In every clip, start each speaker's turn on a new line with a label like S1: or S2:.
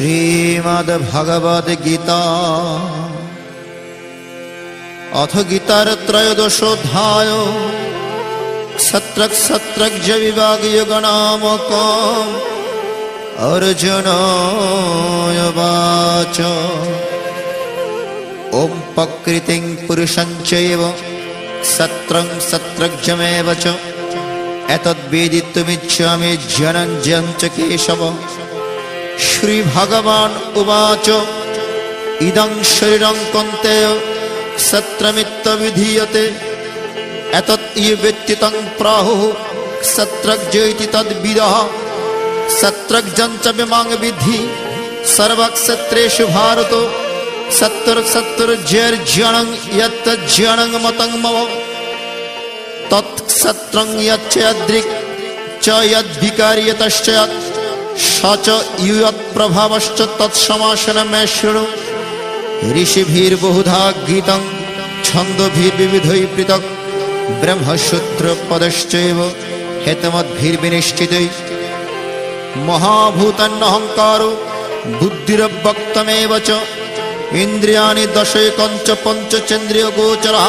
S1: শ্রীমদ্ভগবদ গীতা অথ গীতার ত্রয়োদশোধ্যায় সত্রক সত্রজ্জ বিভাগীয় নামক অর্জুন বাচ ওম প্রকৃতিং পুরুষং চৈব সত্রং সত্রজ্জমেব চ এতদ্বেদিতুমিচ্ছামি জনঞ্জং চ কেশব শ্রীভগবান উবাচ। ইদং শরীরং কন্তেয় সত্রমিত্তবিধীয়তে। এতৎ ইয়ে ব্যক্তিতং প্রাহু সত্রজ্জ ইতি তদ্বিদः সত্রজ্জং চ বিমাং বিদ্ধি সর্বক্ষত্রেষু ভারত। সত্তর সত্তর জর্জনং যত জনং মতং মম তৎসত্রং যচ্চয়াদ্রিক চ যদ্ভিকার্যতশ্চ যৎ স চ ইয়ৎপ্রভাবশ্চ শৃণু ঋষিভির্বহুধা গীতং ছন্দভির্বিবিধৈ পৃথক। ব্রহ্মসূত্র পদশ্চৈব হেতমদ্ভির্বিনিশ্চিতৈ মহাভূতান্নহংকারো, বুদ্ধিরব্যক্তমেব চ। ইন্দ্রিয়াণি দশৈকঞ্চ পঞ্চচন্দ্রিয় গোচরः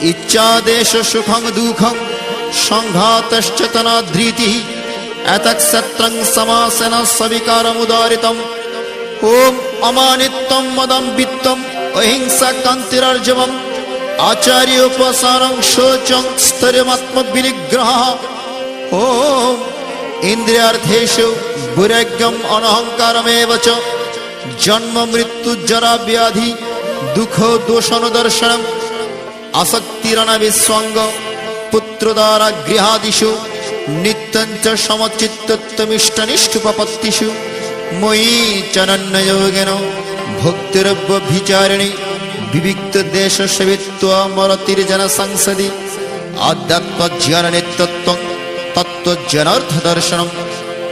S1: ইচ্ছাদেশ সুখং দুঃখং সংঘাতশ্চেতনা ধৃতি ওম অমানিত্যম মদম বিত্তম অহিংসা কান্তিরার্জবম আচার্যোপসারং শোচং স্থৈর্যমাত্মবিনিগ্রহ ওম ইন্দ্রিয়ার্থেষু বৈরাগ্যম অনহংকারমেব চ জন্ম মৃত্যু জরা ব্যাধি দুঃখ দোষণ দর্শনম আসক্তিরণবিস্বঙ্গ পুত্রদ্বারা গৃহাদিষু নিত্যঞ্চ সমচিত্তমিষ্টনিষ্ঠুপপত্তিষু ময়ী চনন্নযোগেন ভক্তিরব্যভিচারিণী বিবিক্ত দেশ সেবিত্বা মরতির্জন সংসদি আধ্যাত্মজ্ঞান নিত্যত্বং তত্ত্বজ্ঞানার্থ দর্শনম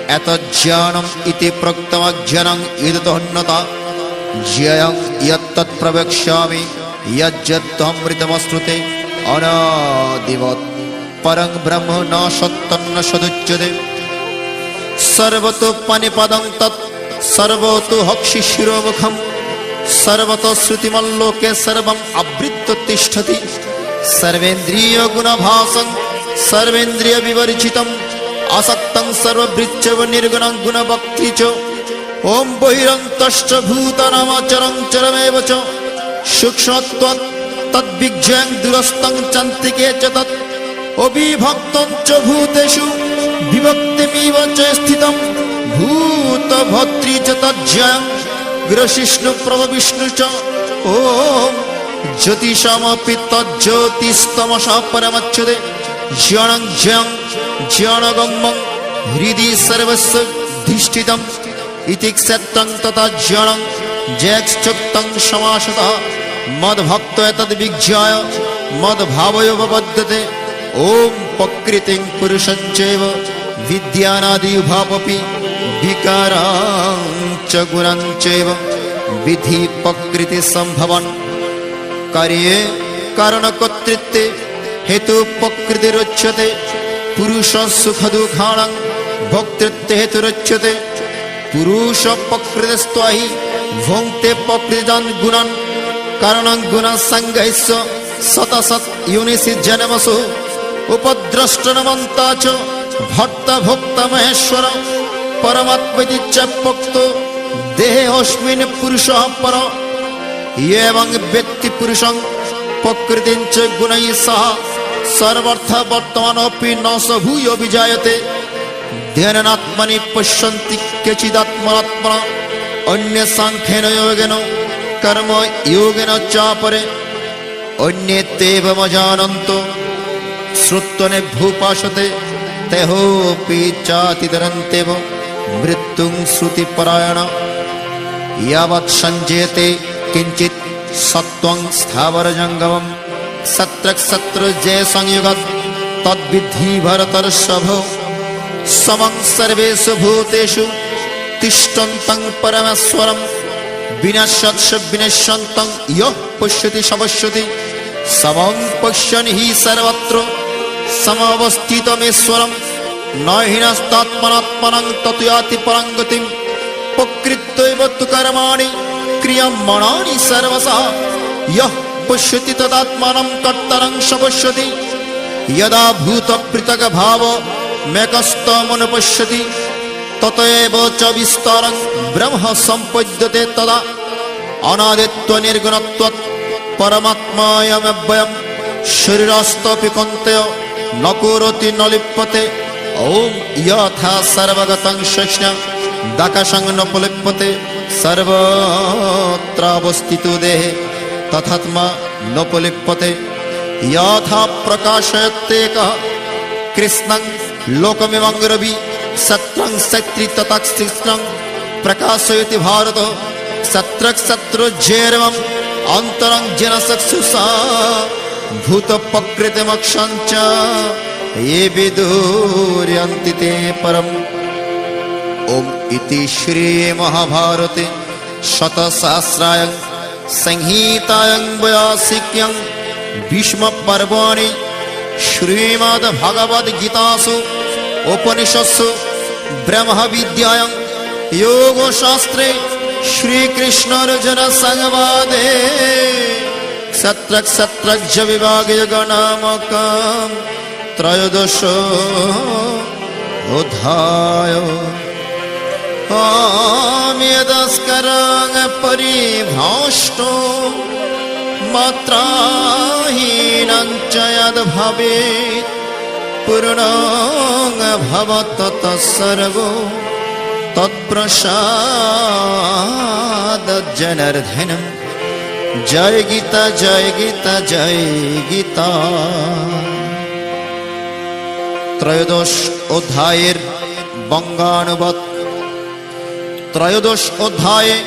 S1: এতজ্ঞানম ইতি প্রক্তমজ্ঞানং ইদতোন্নতা। জ্ঞেয়ং ইয়ত্তৎ প্রবক্ষ্যামি পরং ব্রহ্ম ন সত্তন্ন সদুচ্যদে সর্বত পানি পদং তৎ সর্বত হক্ষি শিরোমুখম সর্বত শ্রুতিমল্লোকে সর্বম আবৃত্ত তিষ্ঠতি সর্বেন্দ্রিয় গুণভাসং সর্বেন্দ্রিয় বিবর্জিতম আসক্তং সর্ববৃচ্ছব নির্গুণং গুণভক্তি চ ওম বহিরন্তশ্চ ভূতনামচরং চরমেব চ সূক্ষ্মত্ব তদ্বিজ্ঞয়ং দূরস্থং চান্তিকে চ তৎ অবিভক্তং চ ভূতেষু বিভক্তিমিব চ স্থিতম ভূত ভদ্রি চ তজ্জ্ঞাং গ্রশিষ্ণু প্রভ বিষ্ণু চ ওম জ্যোতিষমপি তজ্জ্যোতিস্তমসা পরমচ্যুতে, জ্ঞানং জ্ঞাং জ্ঞানগম্যং হৃদি সর্বস্ব ধিষ্ঠিতম ইতি ক্ষেত্রং তথা জ্ঞানং জ্যাক্শ্চুক্তং সমাসতः, মদ্ভক্ত এতদ্বিজ্ঞায় মদ্ভাবয়োপপদ্যতে ॐ পুরুষং চৈব বিদ্যানাদি উভাবপি বিকারাং চ গুণাং চৈব বিধি প্রকৃতি সম্ভবন কার্যে কারণকর্তৃত্বে হেতু প্রকৃতিরুচ্যতে পুরুষ সুখ দুঃখাণং ভোক্তৃত্বে হেতুরুচ্যতে পুরুষ প্রকৃতিস্ত্বাহি ভোঙ্ক্তে উপদ্রষ্টনমন্তা চ। ভর্তা ভোক্তা মহেশ্বর। পরমাত্মতি চ পোক্ত দেহে অস্মিন পুরুষ পর এবং ব্যক্তি পুরুষং প্রকৃতি গুণৈ সহ। সর্বর্থ বর্তমানপি ন স ভূয় বিজায়তে ধ্যানাত্মনি পশ্যন্তি কেচিদাত্মনাত্মনা। অন্য সাংখ্যেন যোগেন। কর্ম যোগেন চাপরে। অন্যেতেবমজানন্ত শ্রুত্বনে ভূপাশতে তেহোপি চাতিতরন্তেব মৃত্যুং শ্রুতিপরায়ণ। ইয়াবৎ সঞ্জেতে কিঞ্চিত সত্ত্বং স্থাবরজঙ্গমম। সত্রক সত্র যে সংযুগত তদ্বিধি ভরতর্ষভ। সমং সর্বেষু ভূতেষু তিষ্ঠন্তং পরমেশ্বরম। বিনাশৎস বিনশ্যন্তং ইয়ঃ পশ্যতি সবশ্যতি সমং পশ্যন হি সর্বত্র। সমবস্থিতমেশ্বরম নহিনস্তাত্মনাত্মনং ততুয়াতি পরঙ্গতিম প্রকৃত্যৈব তু কর্মাণি ক্রিয়মাণানি সর্বসা ইহ পশ্যতি তদাত্মানম কর্তরং সপশ্যতি যদা ভূত পৃথক ভাব মেকস্ত মেকস্তমনুপশ্যতি পশ্যতি ততএব চ বিস্তরং ব্রহ্ম সম্পদ্যতে তদা অনাদিত্ব নির্গুণত্ব পরমাত্মায়ম পরমাত্মায়মেব্যয়ম শরীরস্তপি কন্তেয় নকুরতি নলিপ্যতে ওম ইয়থা সর্বগতং শৈষ্ণম দাকাশং নপলিপ্যতে সর্বত্রাবস্থিত দেহে, তথাত্মা নপলিপ্যতে ইয়থা প্রকাশয়ত্তেক কৃষ্ণং লোকমিমং রবি, সত্রং সত্রি তথাকৃষ্ণং প্রকাশয়তি ভারত, সত্রক সত্র জেরম অন্তরং জেন সক্ষুষা भूतप्रकृतिमक्षं च ये विदूर्यन्ति ते परम् ॐ इति श्रीमहाभारते शतसहस्रायं संहितायं वयासिक्यं भीष्मपर्वाणि श्रीमद्भगवद्गीतासु उपनिषत्सु ब्रह्मविद्यायां योगशास्त्रे श्रीकृष्णार्जुनसंवादे सत्रक् सत्रक् च विभागयोगनामकं त्रयोदश अध्याय आम्यदस्कराङ् परिभाष्टो मात्राहीनं च यद्भवेत् पूर्णाङ् भवत तत्सर्वो तत्प्रसादजनर्धनं জয় গীতা জয় গীতা জয় গীতা। ত্রয়োদশ অধ্যায়ের বঙ্গানুবাদ। ত্রয়োদশ অধ্যায়ে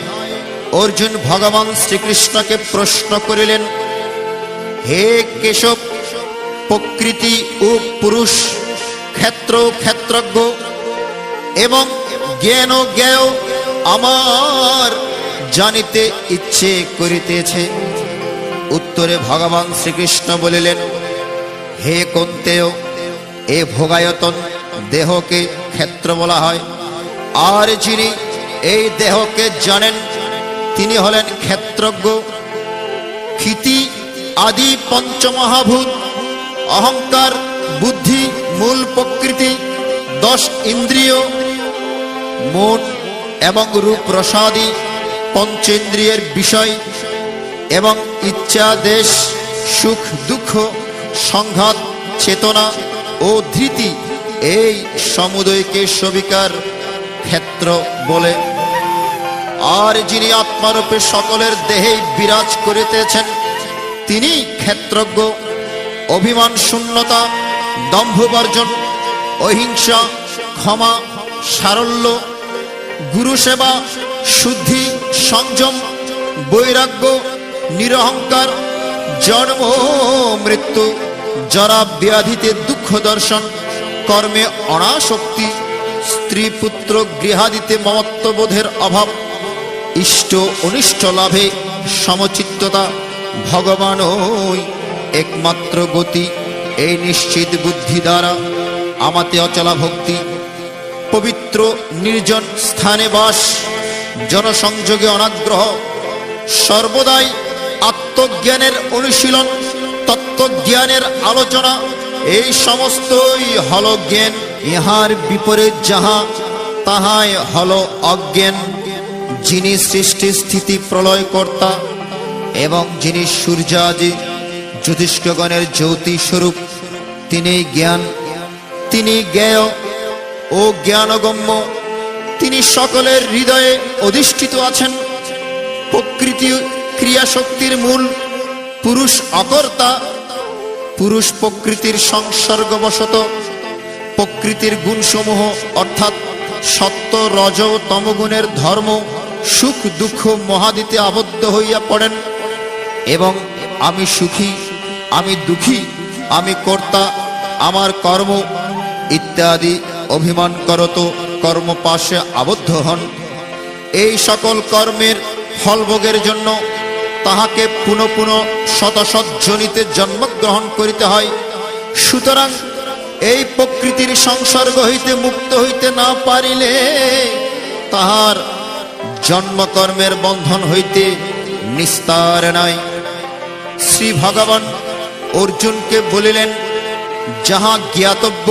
S1: অর্জুন ভগবান শ্রীকৃষ্ণকে প্রশ্ন করিলেন, হে কেশব, প্রকৃতি ও পুরুষ ক্ষেত্র ক্ষেত্রজ্ঞ এবং জ্ঞান জ্ঞেয় আমার জানিতে ইচ্ছে করিতেছে। উত্তরে ভগবান শ্রীকৃষ্ণ বলিলেন, হে কন্তেয়, এ ভোগায়তন দেহকে ক্ষেত্র বলা হয়। আর যিনি এই দেহকে জানেন, তিনি হলেন ক্ষেত্রজ্ঞ। ক্ষিতি আদি পঞ্চমহাভূত। অহংকার, বুদ্ধি, মূল প্রকৃতি, দশ ইন্দ্রিয়, মন এবং রূপ রসাদি পঞ্চেন্দ্রিয়ের বিষয় এবং ইচ্ছা, দেশ, সুখ, দুঃখ, সংঘাত, চেতনা ও ধৃতি এই সমুদয়কে সবিকার ক্ষেত্র বলে। আর যিনি আত্মারূপে সকলের দেহেই বিরাজ করিতেছেন, তিনি ক্ষেত্রজ্ঞ, অভিমান, শূন্যতা, দম্ভবর্জন, অহিংসা, ক্ষমা, সারল্য গুরু সেবা শুদ্ধি সংযম, বৈরাগ্য, নিরহংকার, জন্ম, মৃত্যু, জরা ব্যাধিতে দুঃখ দর্শন, কর্মে অনাসক্তি, স্ত্রী পুত্র গৃহাদিতে মমত্ববোধের অভাব, ইষ্ট অনিষ্ট লাভে সমচিত্ততা ভগবানই একমাত্র গতি, এই নিশ্চিত বুদ্ধি দ্বারা আমাতে অচলা ভক্তি পবিত্র নির্জন স্থানে বাস জনসংযোগে অনাগ্রহ, সর্বদাই আত্মজ্ঞানের অনুশীলন, তত্ত্বজ্ঞানের আলোচনা, এই সমস্তই হল জ্ঞান। ইহার বিপরীত যাহা, তাহাই হল অজ্ঞান। যিনি সৃষ্টি স্থিতি প্রলয় কর্তা এবং যিনি সূর্যাদি জ্যোতিষ্কগণের জ্যোতি স্বরূপ, তিনি জ্ঞান। তিনি জ্ঞেয় ও জ্ঞানগম্য তিনি সকলের হৃদয়ে অধিষ্ঠিত আছেন। প্রকৃতি ক্রিয়াশক্তির মূল পুরুষ অকর্তা, পুরুষ প্রকৃতির সংসর্গবশত প্রকৃতির গুণসমূহ অর্থাৎ সত্য, রজ, তমগুণের ধর্ম, সুখ, দুঃখ, মহাদিতে আবদ্ধ হইয়া পড়েন এবং আমি সুখী, আমি দুঃখী, আমি কর্তা, আমার কর্ম ইত্যাদি অভিমান করত। কর্মপাশে আবদ্ধ হন। এই সকল কর্মের ফলভোগের জন্য তাহাকে পুনঃ পুনঃ জনিতে জন্মগ্রহণ করিতে হয়। সুতরাং এই প্রকৃতির সংসর্গ হইতে মুক্ত হইতে না পারিলে তাহার জন্মকর্মের বন্ধন হইতে নিস্তার নাই। শ্রী ভগবান অর্জুনকে বলিলেন, যাহা জ্ঞাতব্য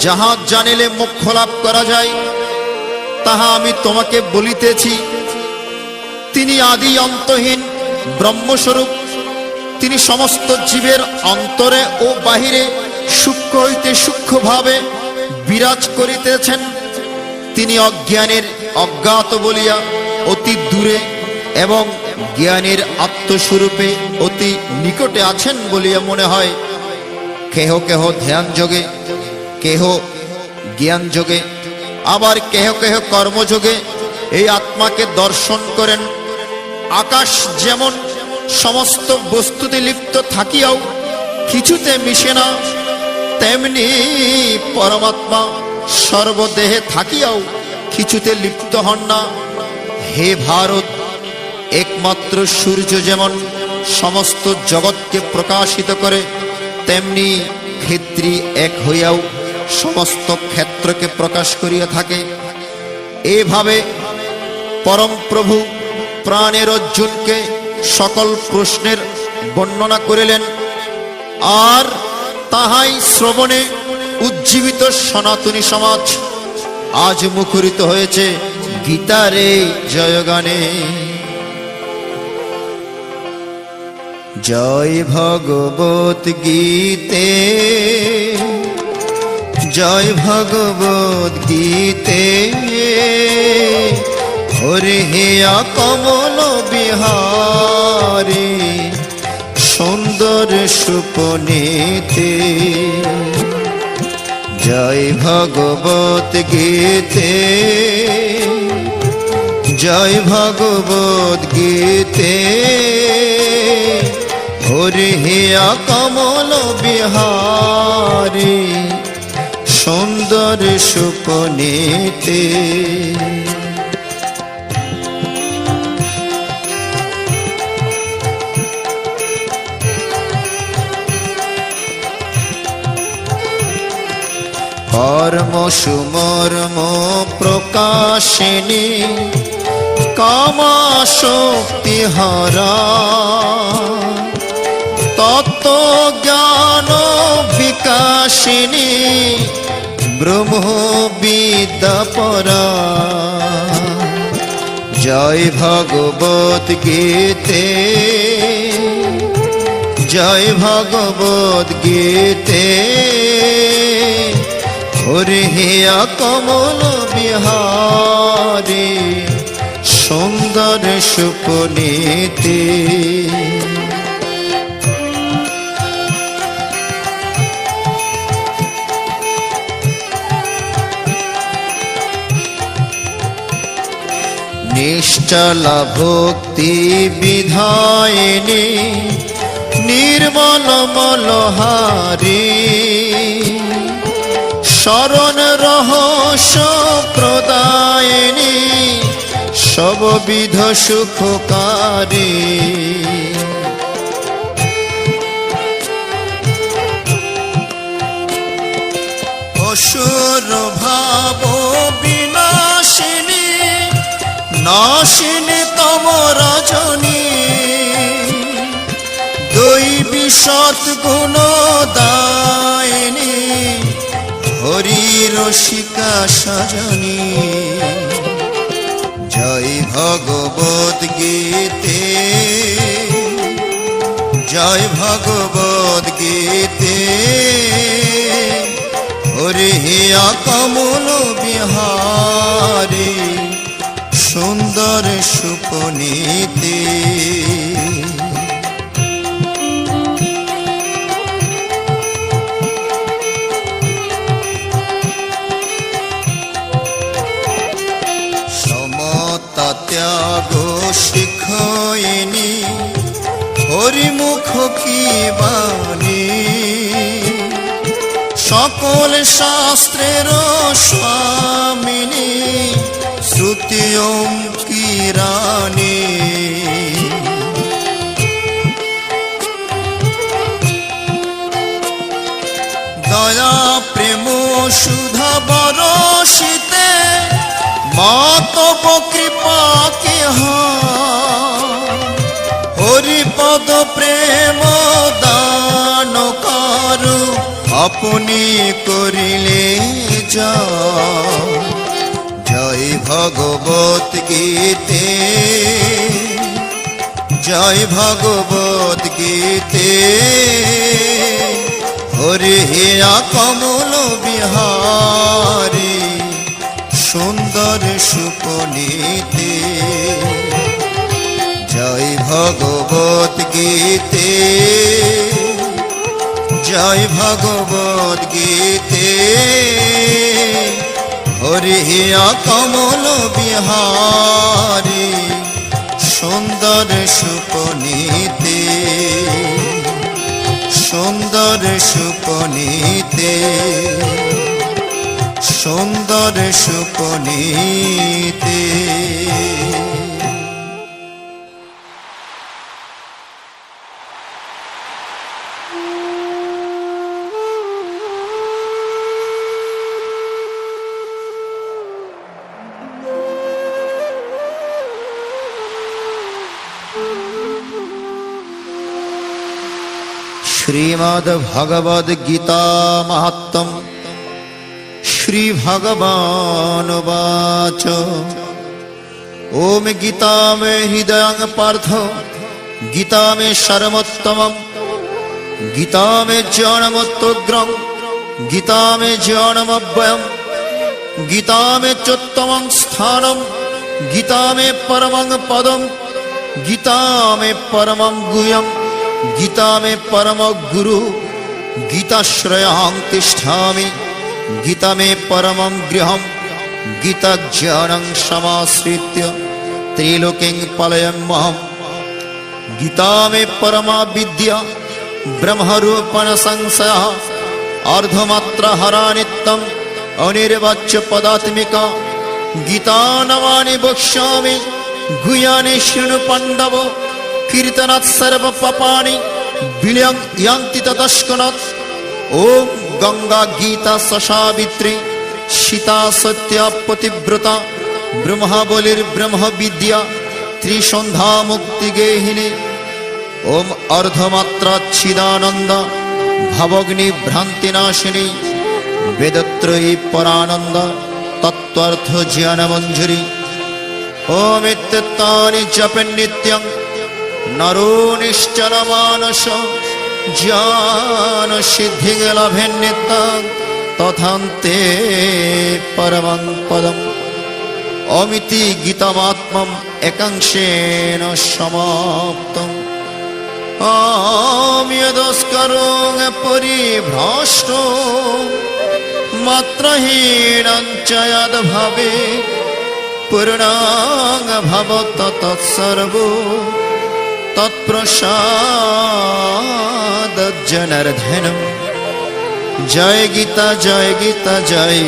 S1: যাহা জানিলে মোক্ষ লাভ করা যায়, তাহা আমি তোমাকে বলিতেছি। তিনি আদি অন্তহীন, ব্রহ্মস্বরূপ। তিনি সমস্ত জীবের অন্তরে ও বাহিরে সূক্ষ্ম হইতে সূক্ষ্মভাবে বিরাজ করিতেছেন। তিনি অজ্ঞানের অজ্ঞাত বলিয়া অতি দূরে এবং জ্ঞানের আত্মস্বরূপে অতি নিকটে আছেন বলিয়া মনে হয়। কেহ কেহ ধ্যান যোগে কেহ জ্ঞান যোগে, আবার কেহ কেহ কর্মযোগে এই আত্মাকে দর্শন করেন। আকাশ যেমন সমস্ত বস্তুতে লিপ্ত থাকিয়াও কিছুতে মিশে না, তেমনি পরমাত্মা সর্বদেহে থাকিয়াও কিছুতে লিপ্ত হন না। হে ভারত, একমাত্র সূর্য যেমন সমস্ত জগৎকে প্রকাশিত করে, তেমনি ক্ষেত্রী এক হইয়াও সমস্ত ক্ষেত্রকে প্রকাশ করিয়া থাকে। এভাবে পরম প্রভু প্রাণের অর্জুনকে সকল প্রশ্নের বর্ণনা করিলেন। আর তাহাই শ্রবণে উজ্জীবিত সনাতনী সমাজ আজ মুখরিত হয়েছে। গীতারে জয়গানে জয় ভগবত গীতে। জয় ভগবত গীতে। হরে কমল বিহারে, সুন্দর সুপনেতে। জয় ভগবত গীতে। জয় ভগবত গীতে। হরে কমল বিহারে। সুপনেতে কর্ম সুমর্ম প্রকাশিনী কামা শক্তি হারা। তত্ত্ব জ্ঞান বিকাশিনী ব্রহ্ম বিদ্যা পরা। জয় ভগবত গীতে। জয় ভগবত গীতে। হরে হেয়া কমল বিহারে, সুন্দর সুপনীতে। নিশ্চলা ভক্তি বিধায়নি নির্মল মলহারি। শরণ রহস্য প্রদায়নি সববিধ সুখকারী। নাশিনী তম রজনী। দুই দৈবী সৎগুণ দায়িনী, হরি রসিকা সজনী। জয় ভগবত গীতে, জয় ভগবত গীতে। হরে কমল বিহারে। সুন্দর সুপনীতে। সমতা ত্যাগ শিখয়নি হরিমুখ কি বাণী? সকল শাস্ত্রের স্বামিনী শ্রুতি কি রানী দয়া প্রেম সুধা বরশিতে মা তব কৃপা কে হরিপদ প্রেম দান কারু আপনি করিলে যা জয় ভগবত গীতে। জয় ভগবত গীতে। হরে হিয়া কমল বিহারী, সুন্দর সুপনীতে। জয় ভগবত গীতে। জয় ভগবত গীতে। হরে কমল বিহারী সুন্দর সুপনীতে সুন্দর সুপনীতে সুন্দর সুপনীতে শ্রীমদ্ ভগবদ গীতা মাহাত্ম শ্রী ভগবান বাচ ওম গীতা মে হৃদয়ং পার্থ, গীতা মে সর্বোত্তম গীতা মে জনমোত্তগ্রম, গীতা মে জনমব্যয়ম, গীতা মে চোত্তমং স্থানম, গীতা মে পরমং পদম গীতা মে পরমং গুহ্যম গীতা মে পরম গুরু গীতাশ্রয়াং তিষ্ঠামি গীতা মে পরমং গৃহম গীতা জ্ঞানং সমাশ্রিত্য ত্রিলোকিং পলয়মহম গীতা মে পরমা বিদ্যা ব্রহ্মরূপণ সংশয় অর্ধমাত্র হরা নিত্যম কীর্তনাৎ সর্ব পাপানি বিলয়ং ইয়ান্তি তদস্কনাথ ওম গঙ্গা গীতা সসাবিত্রী, সীতা সত্যা পতিব্রতা ব্রহ্মাবলীর ব্রহ্ম বিদ্যা ত্রিসন্ধ্যা মুক্তি গেহিনী। ওম অর্ধমাত্রাচ্ছিদানন্দ ভবগ্নি ভ্রান্তিনাশিনী, বেদত্রয়ী পরানন্দ, তত্ত্বার্থ জ্ঞানমঞ্জুরি। ওম ইত্যত্তানি জপেন নিত্যং নরো নিশ্চল মানস, জ্ঞান সিদ্ধি লাভেন নিত্যং, তথান্তে পরমং পদম। অমিতি গীতমাত্মম একাংশেন সমাপ্তম। আমিয়দস্করং পরিভ্রষ্ট মাত্রহীনঞ্চ ভাবে পূর্ণাং ভবত তৎসর্ব। তৎপ্রসাদ জনার্ধনম জয় গীতা জয় গীতা জয়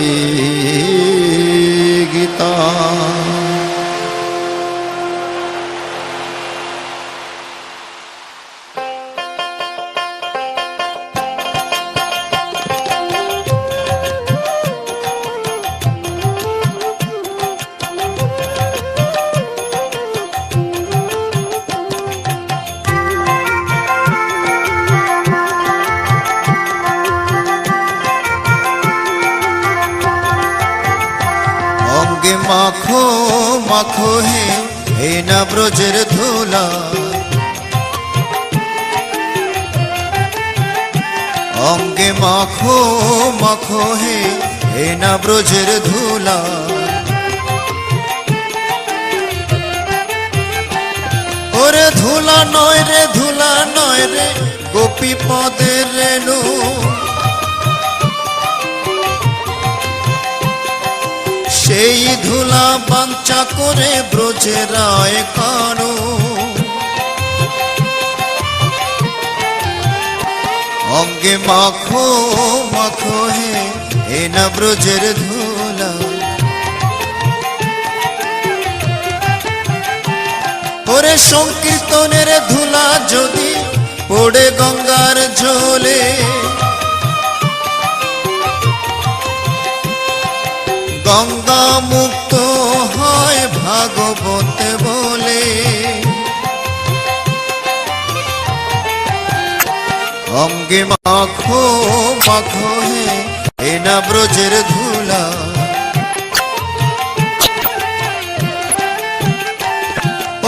S1: না ব্রজের ধুলা। ওরে ধুলা নয় রে, ধুলা নয় রে, গোপী পদের রেণু। সেই ধুলা বাঞ্চা করে ব্রজে রায় কানু অঙ্গে মাখো মাখো হে হে না ব্রজের ধুলা। ওরে সংকীর্তনের ধুলা যদি পড়ে গঙ্গার জলে গঙ্গা মুক্ত হয় ভাগবতে বলে। অঙ্গে মাখো মাখো হে এ না ব্রজের ধুলা।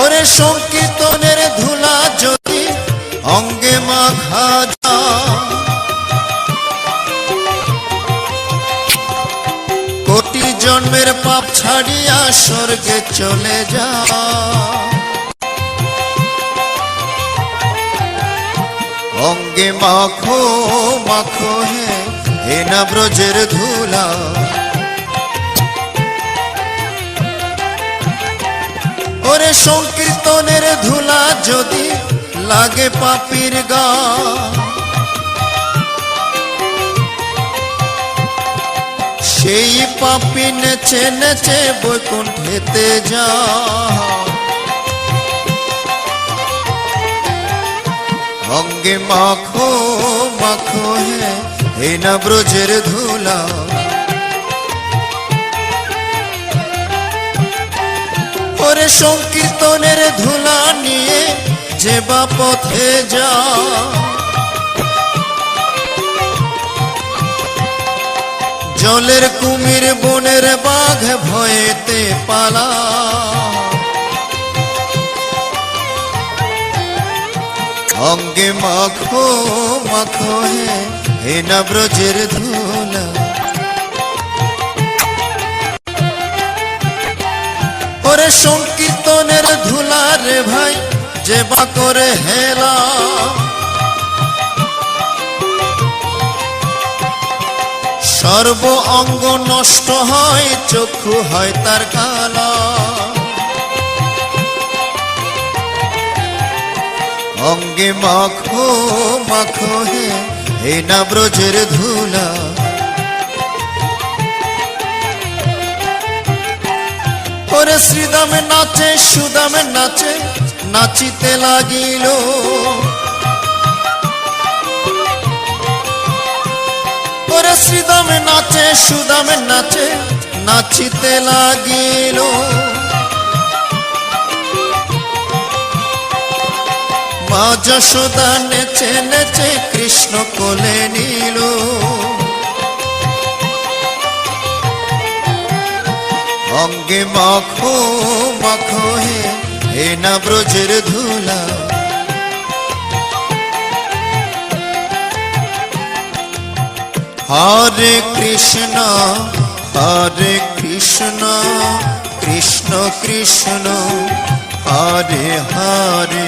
S1: ওরে সংকীর্তনের ধুলা যদি অঙ্গে মাখা যা কোটি জন্মের পাপ ছাড়িয়া স্বর্গে চলে যা। অঙ্গে মাখো মাখো হে না ব্রজের ধুলা। ওরে সংকীর্তনের ধুলা যদি লাগে পাপির গা। সেই পাপি নেচে নেচে বৈকুণ্ঠেতে যা। অঙ্গে মাখো মাখো হে হে না ব্রজের ধুলা। ওরে সংকীর্তনের ধুলা নিয়ে যে বা পথে যা। জলের কুমির বনের বাঘ ভয়েতে পালা। অঙ্গে মাখো মাখো হে হে না ব্রজের ধুলা। ওরে সংকীর্তনের ধুলা রে ভাই, যে বা করে হেলা। সর্ব অঙ্গ নষ্ট হয়, চক্ষু হয় তার কালা। অঙ্গে মাখো মাখো হে হে না ব্রজের ধুলা। ওরে শ্রীদামে নাচে, সুদামে নাচে, নাচিতে লাগিল। ওরে শ্রীদামে নাচে, সুদামে নাচে, নাচিতে লাগিল। মা যশোদা নেচে নেচে কৃষ্ণ কোলে নিল। অঙ্গে মাখো মাখো হে হে না ব্রজের ধুলা। হরে কৃষ্ণ হরে কৃষ্ণ কৃষ্ণ কৃষ্ণ, হরে হরে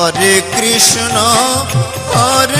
S1: হরে কৃষ্ণ হরে